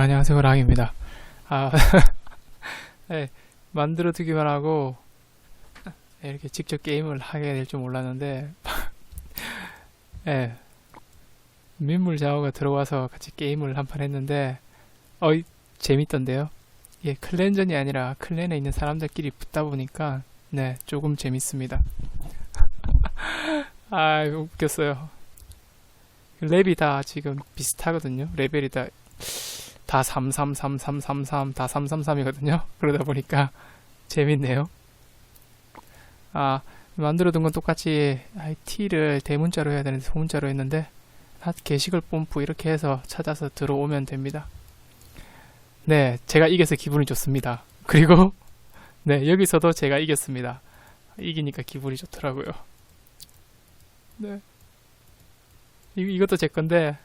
안녕하세요, 랑입니다. 아, 네, 만들어 두기만 하고, 네, 이렇게 직접 게임을 하게 될 줄 몰랐는데, 예, 민물 장어가 들어와서 같이 게임을 한판 했는데, 어이, 재밌던데요? 예, 클랜전이 아니라 클랜에 있는 사람들끼리 붙다 보니까, 네, 조금 재밌습니다. 아, 웃겼어요. 랩이 다 지금 비슷하거든요. 레벨이 다, 다 333333, 다 333이거든요. 그러다 보니까 재밌네요. 아, 만들어둔 건 똑같이 아이, T를 대문자로 해야 되는데 소문자로 했는데, 핫 게시글 뽐뿌 이렇게 해서 찾아서 들어오면 됩니다. 네, 제가 이겨서 기분이 좋습니다. 그리고, 네, 여기서도 제가 이겼습니다. 이기니까 기분이 좋더라고요. 네. 이, 이것도 제 건데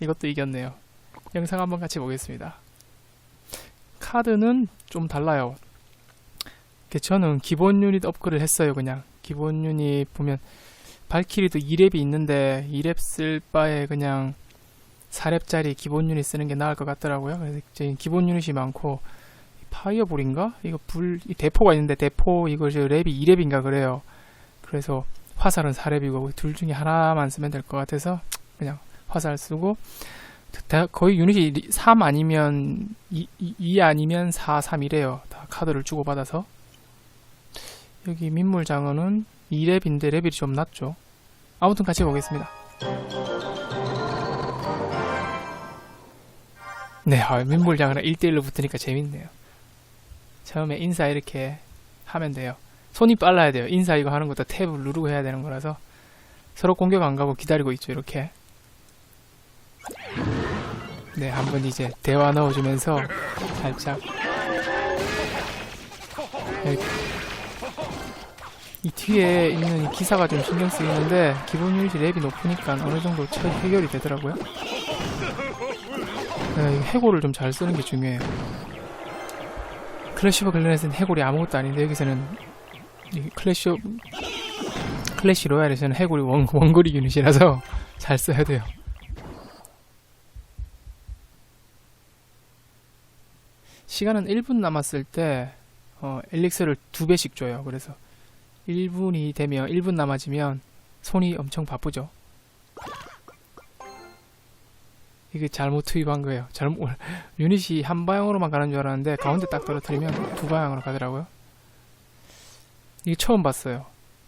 이것도 이겼네요. 영상 한번 같이 보겠습니다. 카드는 좀 달라요. 저는 기본 유닛 업글을 했어요. 그냥 기본 유닛 보면 발키리도 2렙이 있는데 2렙 쓸 바에 그냥 4렙짜리 기본 유닛 쓰는 게 나을 것 같더라고요. 그래서 기본 유닛이 많고 파이어볼인가? 이거 불이 대포가 있는데 대포 이거 저 랩이 2렙인가 그래요. 그래서 화살은 4렙이고 둘 중에 하나만 쓰면 될 것 같아서 그냥 화살 쓰고 다 거의 유닛이 3 아니면 2, 2 아니면 4, 3 이래요. 다 카드를 주고받아서 여기 민물 장어는 2렙인데 레벨이 좀 낮죠. 아무튼 같이 보겠습니다. 네, 아, 민물 장어랑 1대1로 붙으니까 재밌네요. 처음에 인사 이렇게 하면 돼요. 손이 빨라야 돼요. 인사 이거 하는 것도 탭을 누르고 해야 되는 거라서 서로 공격 안 가고 기다리고 있죠. 이렇게. 네, 한 번 이제 대화 넣어주면서 살짝 이렇게. 이 뒤에 있는 이 기사가 좀 신경 쓰이는데 기본 유닛이 랩이 높으니까 어느 정도 처 해결이 되더라고요. 네, 이 해골을 좀 잘 쓰는 게 중요해요. 클래시 오브 클랜에서는 해골이 아무것도 아닌데 여기서는 이 클래시 클래시 로얄에서는 해골이 원, 원거리 유닛이라서 잘 써야 돼요. 시간은 1분 남았을 때 어, 엘릭스를 두 배씩 줘요. 그래서 1분이 되면 1분 남아지면 손이 엄청 바쁘죠. 이게 잘못 투입한 거예요. 잘못 유닛이 한 방향으로만 가는 줄 알았는데 가운데 딱 떨어뜨리면 두 방향으로 가더라고요. 이게 처음 봤어요.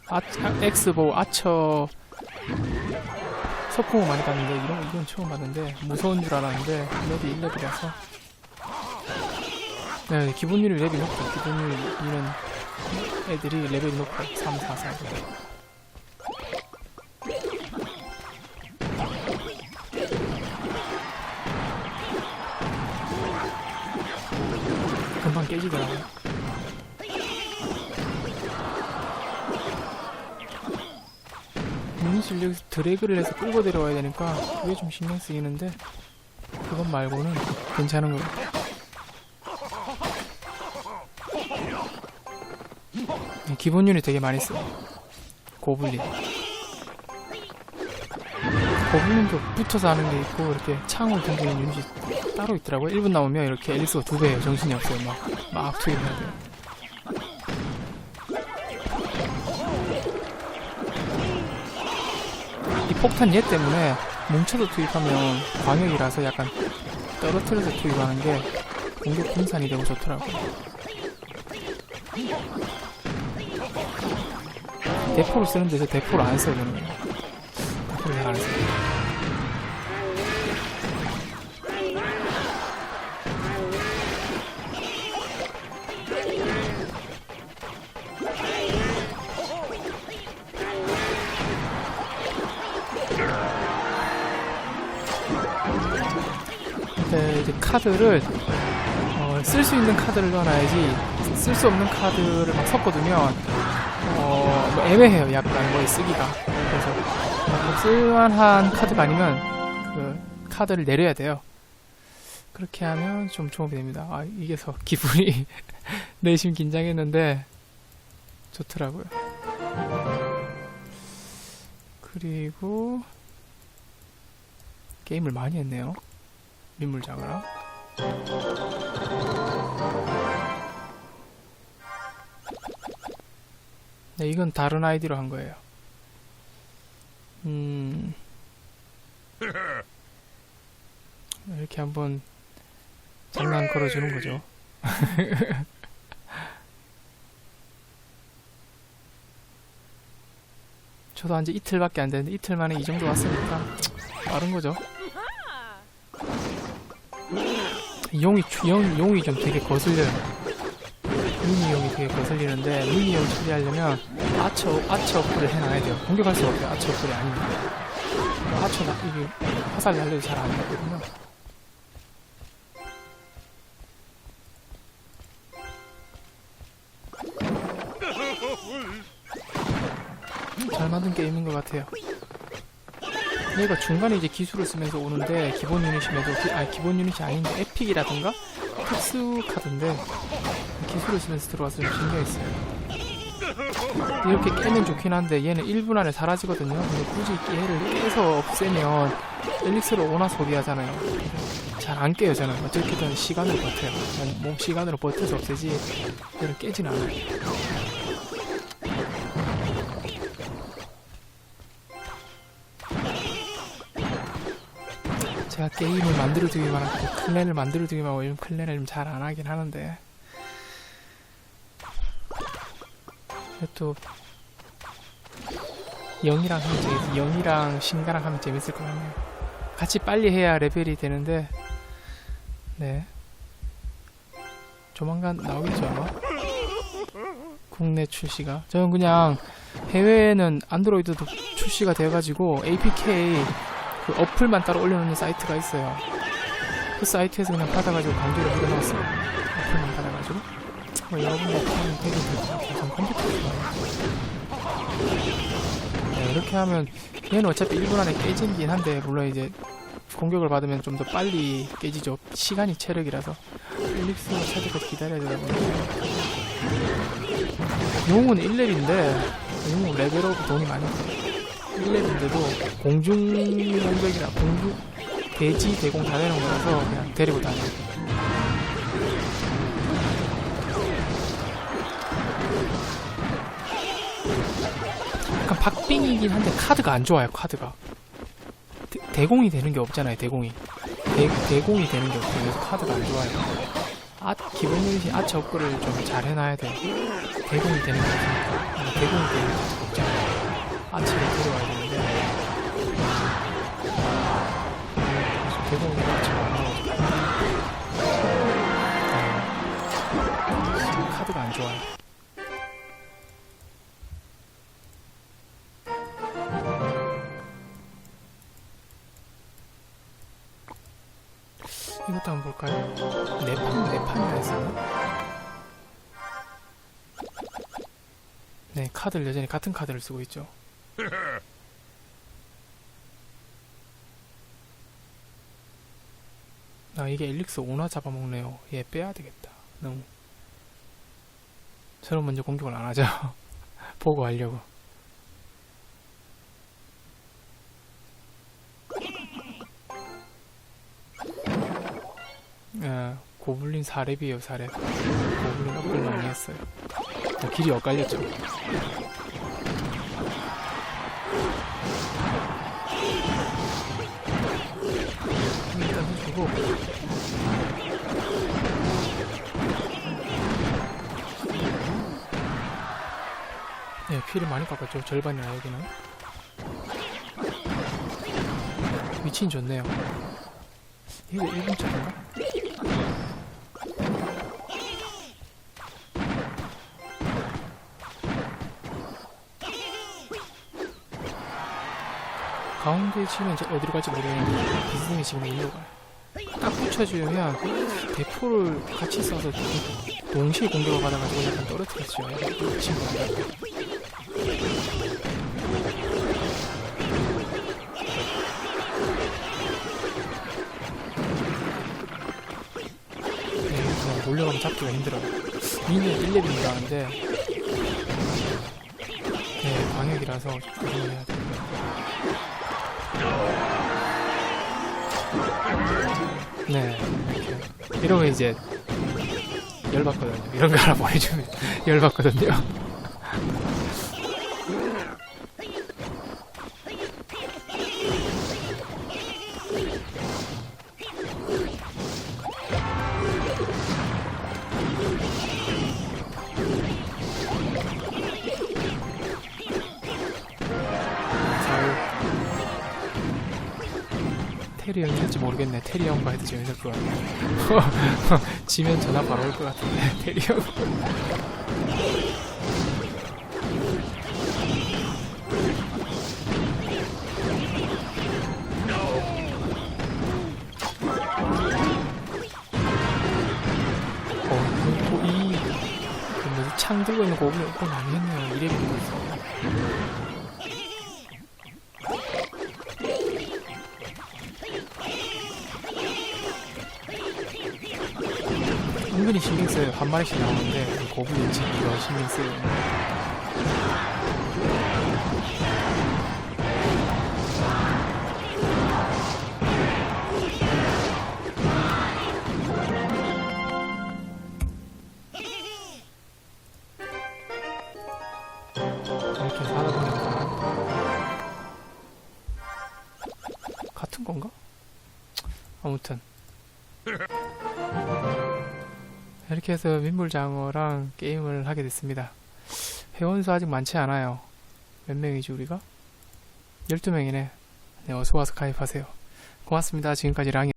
아, 엑스보 아처 소풍을 많이 봤는데 이런 이건 처음 봤는데 무서운 줄 알았는데 랩이 1렙이라서 네 기본 유닛 랩이 높죠. 기본 유닛 이런 애들이 레벨이 높고 3, 4, 4 금방 깨지더라고요. 유닛을 여기서 드래그를 해서 끌고 내려와야 되니까 그게 좀 신경 쓰이는데 그것 말고는 괜찮은 것 같아요. 기본 유닛 되게 많이 써요. 고블린. 고블린도 붙어서 하는 게 있고 이렇게 창을 던지는 유닛이 따로 있더라고요. 1분 남으면 이렇게 앨리스가 두 배예요. 정신이 없어요. 막, 막 투입해야 돼요. 이 폭탄 얘 때문에 뭉쳐서 투입하면 광역이라서 약간 떨어뜨려서 투입하는 게 공격 분산이 되고 좋더라고요. 대포를 쓰는데 저 대포를 안 써요 저는 대포를 잘안 써요. 이제 카드를 어, 쓸 수 있는 카드를 넣어놔야지 쓸 수 없는 카드를 막 섞어두면 어, 뭐 애매해요. 약간 뭐 쓰기가. 그래서 뭐 쓸만한 카드가 아니면 그 카드를 내려야 돼요. 그렇게 하면 좀 도움이 됩니다. 아, 이게서 기분이 내심 긴장했는데 좋더라고요. 그리고 게임을 많이 했네요. 민물장어랑. 네, 이건 다른 아이디로 한 거예요. 음. 이렇게 한번 장난 걸어주는 거죠. 저도 한지 이틀밖에 안 됐는데 이틀 만에 이 정도 왔으니까 빠른 거죠. 용이 용, 용이 좀 되게 거슬려요. 미니 용이 되게 거슬리는데 미니 용 처리하려면 아처 아처 업글을 해놔야 돼요. 공격할 수가 없어요. 아처 업글이 아니면 아처 나 이게 화살 날려도 잘 안 되거든요. 잘 만든 게임인 것 같아요. 얘가 중간에 이제 기술을 쓰면서 오는데 기본 유닛임에도 기, 아 기본 유닛이 아닌데 에픽이라든가 특수 카드인데 기술을 쓰면서 좀 신기했어요. 이렇게 깨면 좋긴 한데 얘는 1분 안에 사라지거든요. 근데 굳이 얘를 깨서 없애면 엘릭스를 오나 소비하잖아요. 잘 안 깨요 저는 어떻게든 시간을 버텨요. 몸, 몸 시간으로 버텨서 없애지 얘는 깨진 않아요. 제가 게임을 만들어두기만 하고 클랜을 만들어두기만 하고 요즘 클랜을 좀 잘 안 하긴 하는데. 또 영이랑 하면 재밌 영이랑 신가랑 하면 재밌을 것 같네요. 같이 빨리 해야 레벨이 되는데. 네. 조만간 나오겠죠 아마? 국내 출시가. 저는 그냥 해외에는 안드로이드도 출시가 되어가지고 APK 그 어플만 따로 올려놓는 사이트가 있어요. 그 사이트에서 그냥 받아가지고 강제로 올려놨어요. 어플만 받아가지고. 뭐 여러분들 하면 되게 좋죠. 전 컴퓨터 좋아해요. 네, 이렇게 하면 얘는 어차피 1분 안에 깨지긴 한데 물론 이제 공격을 받으면 좀 더 빨리 깨지죠. 시간이 체력이라서 엘릭스가 찾을 때까지 기다려야 되다 보니까 용은 1렙인데 용은 레벨업 돈이 많이 들어요. 1렙인데도 공중 공격이나 공중 대지 대공 다 되는 거라서 그냥 데리고 다녀요. 약간 박빙이긴 한데 카드가 안 좋아요. 카드가 대, 공이 되는 게 없잖아요. 대공이 대, 대공이 되는 게 없어요. 그래서 카드가 안 좋아요. 아 기본 유닛이 아치 업글을 좀잘 해놔야 돼. 대공이 되는 게 없으니까 아니, 대공이 되는 게 없잖아요. 아치를 데려와야 되는데 아치가 안 나와서 네. 카드가 안 좋아요. 이것도 한번 볼까요? 네판, 네판이라 했었나? 네, 카드를 여전히 같은 카드를 쓰고 있죠. 아, 이게 엘릭스 오나 잡아먹네요. 얘 빼야 되겠다. 너무. 저는 먼저 공격을 안 하죠. 보고 하려고. 예, 고블린 4렙이에요, 4렙. 고블린 업글 많이 했어요. 뭐 길이 엇갈렸죠. 일단 해주고. 네, 피를 많이 깎았죠. 절반이나 여기는. 위치는 좋네요. 이거 1분짜리인가? 가운데 치면 이제 어디로 갈지 모르겠는데 비스듬히 지금 일로 가요. 딱 붙여주면 대포를 같이 쏴서 동시에 공격을 받아가지고 약간 떨어뜨렸죠. 이 친구가. 네, 그냥 몰려가면 잡기가 힘들어요. 미니는 1렙입니다 하는데 네, 방역이라서 조심해야 돼요. 네. 이렇게. 이러면 이제 열받거든요. 이런 거 하나 보내주면 열받거든요. 테리 형이 할지 모르겠네. 테리 형과 해도 재밌을 것 같네. 지면 전화 바로 올 것 같은데, 테리 형. 어, 고, 이, 그 뭐지, 창 들고 있는 고기, 그건 아니겠네요. 이래 보고 있어. 은근히 신경 써요. 한 마리씩 나오는데, 고기인지 이거 신경 써요. 이렇게 해서 하다 보니까 같은 건가? 아무튼 이렇게 해서 민물장어랑 게임을 하게 됐습니다. 회원수 아직 많지 않아요. 몇 명이지 우리가? 12명이네. 네, 어서와서 가입하세요. 고맙습니다. 지금까지 랑이